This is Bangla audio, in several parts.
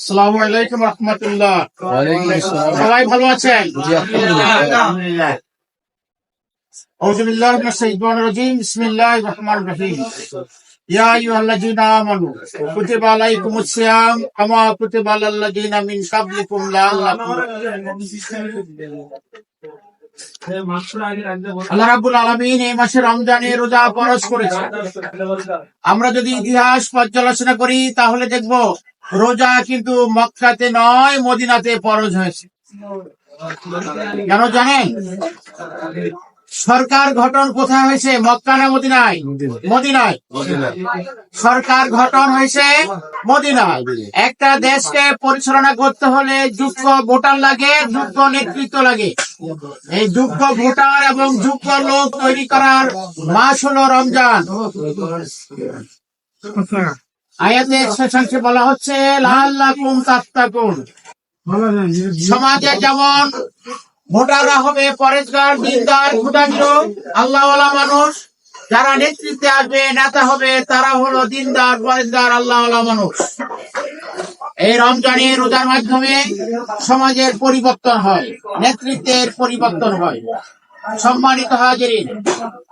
আসসালামু আলাইকুম রহমতুল্লাহ ওয়ালাইকুম আসসালাম সবাই ভালো আছেন জি আলহামদুলিল্লাহ أعوذ بالله من الشيطان الرجيم بسم الله الرحمن الرحيم يا أيها الذين آمنوا كتب عليكم الصيام كما كتب على الذين من قبلكم لعلكم আল্লাহ রাব্বুল আলামিন এই মাসে রমজানে রোজা ফরজ করেছে আমরা যদি ইতিহাস পর্যালোচনা করি, তাহলে দেখব রোজা কিন্তু মক্কাতে নয়, মদিনাতে ফরজ হয়েছে। কেন জানেন? সরকার গঠন কোথায় হয়েছে? মক্কা না মদিনায়? মদিনায়। সরকার গঠন হয়েছে মদিনায়। একটা দেশকে পরিচালনা করতে হলে যোগ্য ভোটার লাগে যোগ্য নেতৃত্ব লাগে। এই যোগ্য ভোটার এবং যোগ্য লোক তৈরি করার মাস হলো রমজান। আয়াতে বলা হচ্ছে তাত্তাকুন। সমাজে যেমন ভোটাররা হবে পরেশগার দিনদার ক্ষুদাগ্র আল্লাহওয়ালা মানুষ, যারা নেতৃত্বে আসবে, নেতা হবে, তারা হলো দিনদার পরেশগার আল্লাহওয়ালা মানুষ। এই রমজানে রোজার মাধ্যমে সমাজের পরিবর্তন হয়, নেতৃত্বের পরিবর্তন হয়। সম্মানিত হাজিরিন,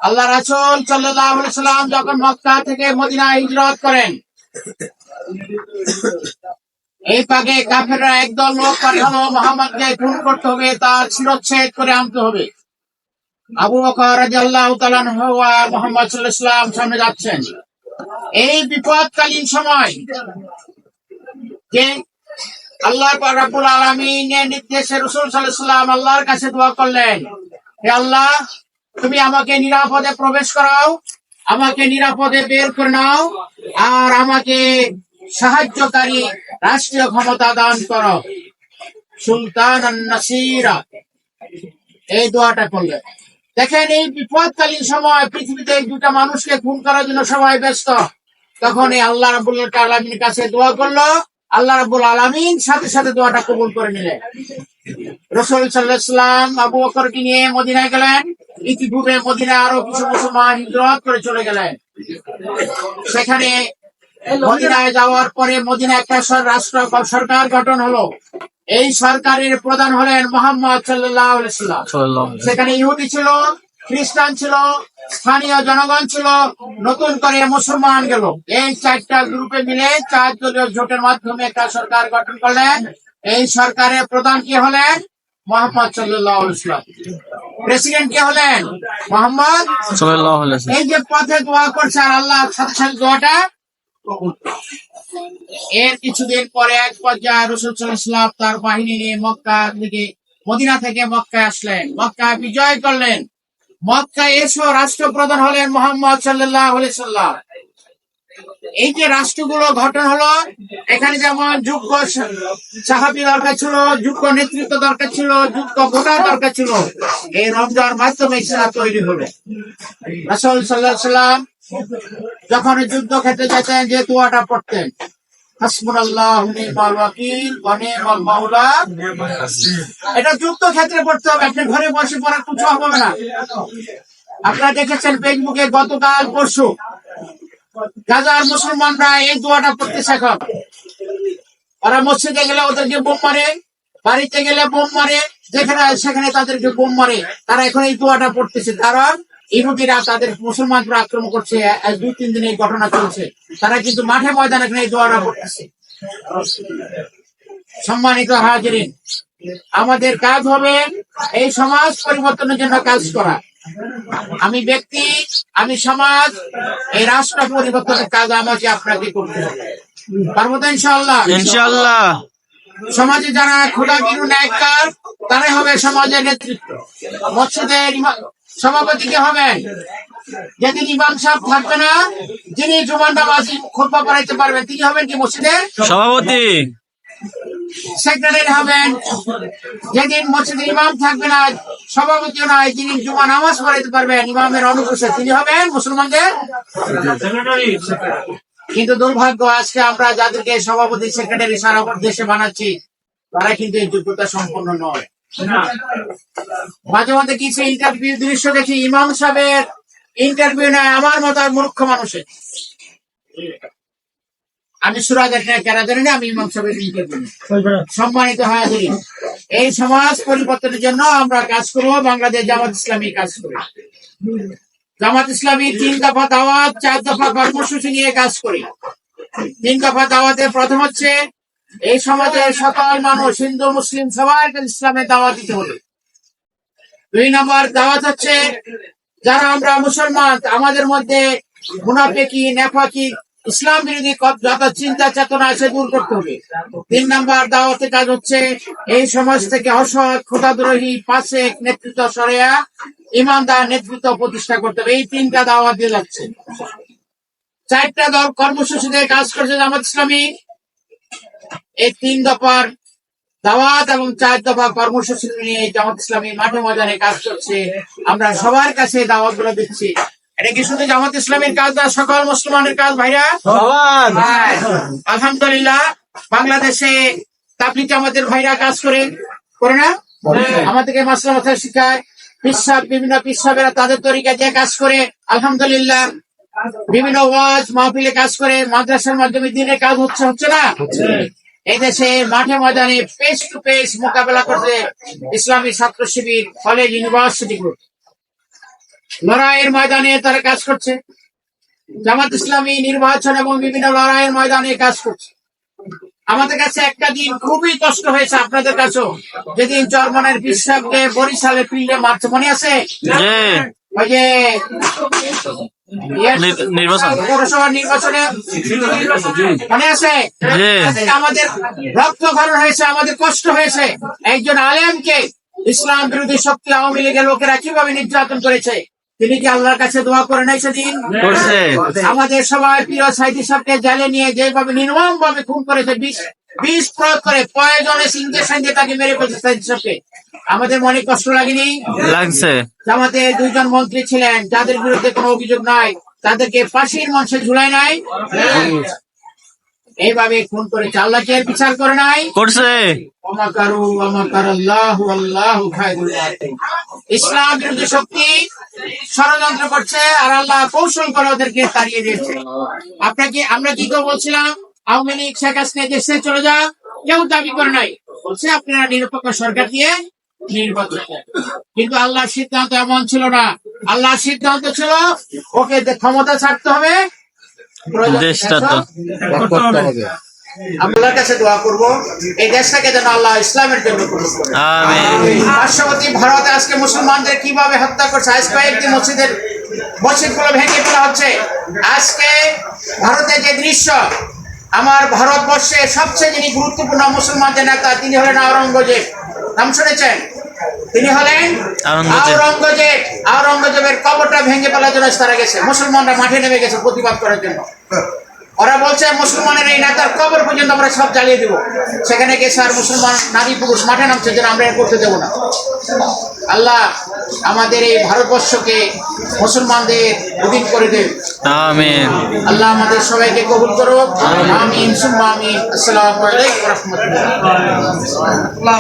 আল্লাহ রাসূল সাল্লাম যখন মক্কা থেকে মদিনা হিজরত করেন, এই পাকে কাফেররা একদল লোক পাঠালো, মোহাম্মদকে খুন করতে হবে, তার শিরচ্ছেদ করে আনতে হবে। আবু বকর আর মুহাম্মদ সাল্লাল্লাহু সামনে যাচ্ছেন। এই বিপদকালীন সময় যে আল্লাহ রাব্বুল আলামিনের নির্দেশে রাসূল সাল্লাম আল্লাহর কাছে দোয়া করলেন, হে আল্লাহ, তুমি আমাকে নিরাপদে প্রবেশ করাও, আমাকে নিরাপদে বের করে নাও, আর আমাকে সাহায্যকারী রাষ্ট্রীয় ক্ষমতা দান করো। সুলতান নাসিরা এই দোয়াটা করলেন। দেখেন, এই বিপদকালীন সময় পৃথিবীতে দুটা মানুষকে খুন করার জন্য সবাই ব্যস্ত। তখন এই আল্লাহ রাবুল আলমীর কাছে দোয়া করল আল্লাহ রাবুল আলমিন সাথে সাথে দোয়াটা কবুল করে নিলেন। রসুল সাল্লাহাম আবু বকরকে নিয়ে মদিনায় গেলেন। ইতিপূর্বে মদিনায় আরও কিছু মুসলমান হিজরত করে চলে গেলেন। সেখানে মদিনায় যাওয়ার পরে মদিনা একটা রাষ্ট্র সরকার গঠন হলো। এই সরকারের প্রধান হলেন মোহাম্মদ সাল্লাহ সেখানে ইহুদি ছিল খ্রিস্টান ছিল স্থানীয় জনগণ ছিল নতুন করে মুসলমান গেল। এই চারটা গ্রুপে মিলে চার দলীয় জোটের মাধ্যমে একটা সরকার গঠন করলেন। এই সরকারের প্রধান কি হলেন? মোহাম্মদ সাল্লাহ ইসলাম প্রেসিডেন্ট কে হলেন? মোহাম্মদ এই যে পথে দোয়া করছে আর আল্লাহ সাথে দোয়াটা এর কিছুদিন পরে এক পর্যায়ে রসুল তার বাহিনী নিয়ে মক্কা থেকে মদিনা থেকে মক্কায় আসলেন। মক্কা বিজয় করলেন। মক্কায় এসো, রাষ্ট্রপ্রধান হলেন মোহাম্মদ সাল্লাহ সাল্লাম। এই যে রাষ্ট্রগুলো গঠন হলো, এখানে যেমন যোগ্য সাহাবি দরকার ছিল যোগ্য নেতৃত্ব দরকার ছিল যোগ্য ভোটার দরকার ছিল। এই রমজান মাধ্যমে ইসলাম তৈরি হলো। রাসূল আলাইহি সাল্লাম যখন যুদ্ধ ক্ষেত্রে যেতেন যে দোয়াটা পড়তেন এটা যুদ্ধ ক্ষেত্রে পড়তে হবে, আপনি ঘরে বসে পড়ার কিছু হবে না। আপনারা দেখেছেন ফেসবুকে গতকাল পরশু গাজার মুসলমানরা এই দোয়াটা পড়তেছে এখন ওরা মসজিদে গেলে ওদেরকে বোম মারে, বাড়িতে গেলে বোম মারে, যেখানে সেখানে তাদেরকে বোম মারে। তারা এখন এই দোয়াটা পড়তেছে। কারণ ইহুদিরা তাদের মুসলমানরা আক্রমণ করছে দুই, তিন দিন এই ঘটনা চলছে। তারা কিন্তু মাঠে ময়দানে এই দোয়াটা পড়তেছে সম্মানিত হাজিরিন, আমাদের কাজ হবে এই সমাজ পরিবর্তনের জন্য কাজ করা। আমি ব্যক্তি, আমি সমাজ, এই রাষ্ট্র পরিবর্তনের কাজ আমাকে আপনাকে করতে হবে। পারব তো ইনশাআল্লাহ? ইনশাআল্লাহ। সমাজে যারা খোদা বিরু ন্যায়কার তারাই হবে সমাজের নেতৃত্ব। মসজিদের ইমা- সভাপতি কে হবেন? যেদিন ইমাম সাহেব থাকবে না যিনি জুমান নামাজ খোদবা পড়াইতে পারবেন তিনি হবেন কি মসজিদের? সভাপতি। সেক্রেটারি হবেন। যেদিন মসজিদের ইমাম থাকবে না সভাপতিও নয় যিনি জুমা নামাজ পড়াইতে পারবেন ইমামের অনুপস্থিত তিনি হবেন মুসলমানদের? কিন্তু দুর্ভাগ্য, আজকে আমরা যাদেরকে সভাপতি সেক্রেটারি সারা দেশে বানাচ্ছি, তারা কিন্তু এই যোগ্যতা সম্পন্ন নয়। মাঝে মাঝে কিছু ইন্টারভিউ দৃশ্য দেখি, ইমাম সাহেবের ইন্টারভিউ নেয়, আমার মতো আর মূর্খ মানুষের। আমি সুরাজ কেরা জানি না আমি ইমাম সাহেবের দিই সম্মানিত হাজির, এই সমাজ পরিবর্তনের জন্য আমরা কাজ করব, বাংলাদেশ জামাত ইসলামী কাজ করি জামাত ইসলামী তিন দফা দাওয়াত, চার দফা কর্মসূচি নিয়ে কাজ করি। তিন দফা দাওয়াতে প্রথম হচ্ছে, এই সমাজের সকল মানুষ, হিন্দু, মুসলিম সবাইকে ইসলামের দাওয়াত দিতে হবে। দুই নম্বর দাওয়াত হচ্ছে, যারা আমরা মুসলমান, আমাদের মধ্যে মুনাফেকি নেফাকি ইসলাম বিরোধী যত চিন্তা চেতনা আছে দূর করতে হবে। তিন নম্বর দাওয়াতে কাজ হচ্ছে, এই সমাজ থেকে অসৎ খোদাদ্রোহী পাশেক নেতৃত্ব সরেয়া ইমানদার নেতৃত্ব প্রতিষ্ঠা করতে হবে। এই তিনটা দাওয়াত দিয়ে যাচ্ছে। চারটা দল কর্মসূচিতে কাজ করছে জামাত ইসলামী। এই তিন দফার দাওয়াত এবং চার দফা কর্মসূচি নিয়ে জামাত ইসলামী মাঠে ময়দানে কাজ করছে। আমরা সবার কাছে দাওয়াতগুলো দিচ্ছি। এটা কি শুধু জামাত ইসলামের কাজ না সকল মুসলমানের কাজ ভাইরা? হ্যাঁ, আলহামদুলিল্লাহ বাংলাদেশে তাবলিগ জামাতের ভাইরা কাজ করে করে না? আমাদেরকে মাসলা মাথা শিখায় পিসাব বিভিন্ন পিসাবেরা তাদের তরিকা দিয়ে কাজ করে আলহামদুলিল্লাহ। বিভিন্ন ওয়াজ মাহফিলে কাজ করে মাদ্রাসার মাধ্যমে দিনে কাজ হচ্ছে হচ্ছে না? এই দেশে মাঠে ময়দানে ফেস টু ফেস মোকাবেলা করছে ইসলামী ছাত্র শিবির কলেজ ইউনিভার্সিটি গ্রুপ লড়াইয়ের ময়দানে তারা কাজ করছে। জামাত ইসলামী নির্বাচন এবং বিভিন্ন লড়াইয়ের ময়দানে কাজ করছে। আমাদের কাছে একটা দিন খুবই কষ্ট হয়েছে আপনাদের কাছেও। যেদিন চরমনের বিশ্বাসকে বরিশালে ফিল্ডে মারছে মনে আছে ওই যে নির্বাচন। মনে আছে? আমাদের রক্তক্ষরণ হয়েছে আমাদের কষ্ট হয়েছে। একজন আলেমকে ইসলাম বিরোধী শক্তি আওয়ামী লীগের লোকেরা কীভাবে নির্যাতন করেছে? তিনি কি আল্লাহর কাছে দোয়া করে নাই সেদিন? আমাদের সবাই প্রিয় সাইদি সাহেবকে জেলে নিয়ে যেভাবে নির্মম ভাবে খুন করেছে বিশ বিষ প্রয়োগ করে প্রয়োজনে ইঞ্জেকশন দিয়ে তাকে মেরে ফেলছে সাইদি সাহেবকে। আমাদের মনে কষ্ট লাগেনি? লাগছে। আমাদের দুইজন মন্ত্রী ছিলেন যাদের বিরুদ্ধে কোনো অভিযোগ নাই তাদেরকে ফাঁসির মঞ্চে ঝুলাই নাই? এইভাবে খুন করেছে আল্লাহ কি বিচার করে নাই। করছে। অমাকারু অমাকার আল্লাহ আল্লাহ ইসলাম বিরোধী শক্তি ষড়যন্ত্র করছে আর আল্লাহ কৌশল করে ওদেরকে তাড়িয়ে দিয়েছে। আপনাকে আমরা কি করে বলছিলাম আওয়ামী লীগ শেখ হাসিনা দেশে চলে যা কেউ দাবি করে নাই। বলছে আপনারা নিরপেক্ষ সরকার দিয়ে নির্বাচন। কিন্তু আল্লাহর সিদ্ধান্ত এমন ছিল না। আল্লাহর সিদ্ধান্ত ছিল ওকে ক্ষমতা ছাড়তে হবে দেশটা তো। করতে হবে। আল্লাহর কাছে দোয়া করব এই দেশটাকে যেন আল্লাহ ইসলামের জন্য কবুল করে। আমিন। পার্শ্ববর্তী ভারতে আজকে মুসলমানদের কীভাবে হত্যা করছে? আজ কয়েকটি মসজিদের মসজিদগুলো ভেঙে ফেলা হচ্ছে। আজকে ভারতে যে দৃশ্য আমার ভারতবর্ষে সবচেয়ে যিনি গুরুত্বপূর্ণ মুসলমানদের নেতা তিনি হলেন আওরঙ্গজেব। নাম শুনেছেন? তিনি হলেন আওরঙ্গজেব। আওরঙ্গজেব। আওরঙ্গজেবের কবরটা ভেঙে ফেলার জন্য তারা গেছে। মুসলমানরা মাঠে নেমে গেছে প্রতিবাদ করার জন্য। ওরা বলছে মুসলমানের এই নেতার কবর পর্যন্ত আমরা সব জ্বালিয়ে দিব। সেখানে গেছে আর মুসলমান নারী পুরুষ মাঠে নামছে যেন আমরা করতে দেবো না। আল্লাহ আমাদের এই ভারতবর্ষকে মুসলমানদের অধীন করে দেব আমিন। আল্লাহ আমাদের সবাইকে কবুল করো আমিন। সুম্মা আমিন। আসসালামু আলাইকুম রহমতুল্লাহ।